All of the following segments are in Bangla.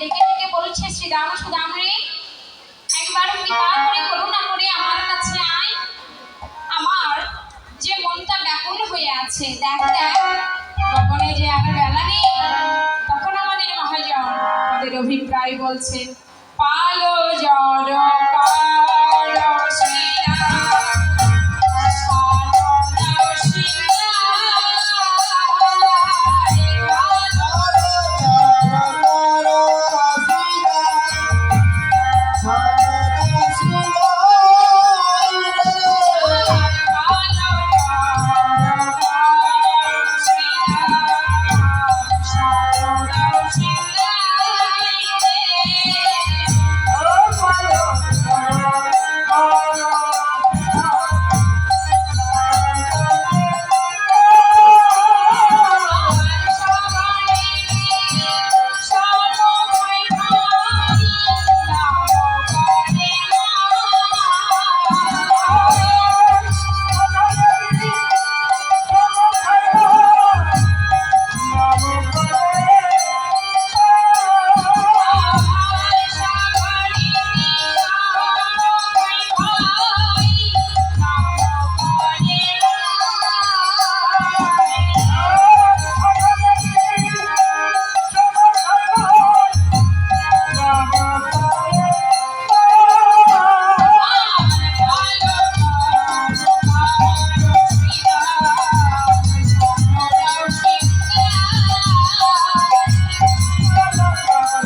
ডেকে ডেকে বলছে শ্রীরাম সুদাম রে, একবার কৃপা করে করুণা করে আমার কাছে আয়। আমার যে মনটা ব্যাকুল হয়ে আছে, দেখ দেখ যে আর বেলা নেই, তখন আমাদের মহাজন আমাদের অভিপ্রায় বলছে, পালো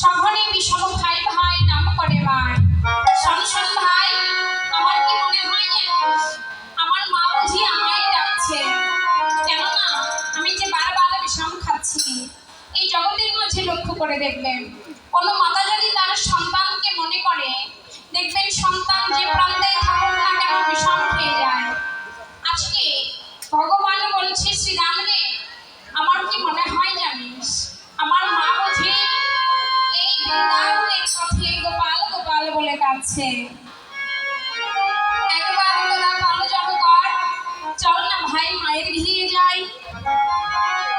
সঘনে বিষম ভাই ভাই নাম করে ভাই। শোন শোন ভাই আমার কি মনে হয় আমার মা বুঝি আমায় ডাকছে। কেননা, আমি যে বারবার বিষম খাচ্ছি, এই জগতের মাঝে লক্ষ্য করে দেখবেন, কোনো মাতা যদি তার সন্তানকে যাচ্ছে। একবার তোরা ভালো কর। চল না ভাই, মায়ের ভিড়ে যাই।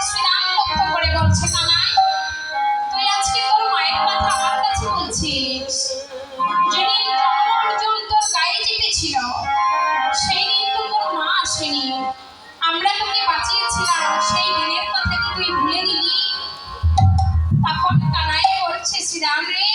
শ্রীরাম করে বলছে তুই আজকে তোর মায়ের কথা আমার কাছে বলছিস? যেদিন জন্মার্জন তোর গায়ে চেপেছিল সেই দিন তো তোর মা আসেনি। আমরা তোকে বাঁচিয়েছিলাম, সেই দিনের কথা কি তুই ভুলে দিলি তখন কানাই করছে শ্রীরাম রে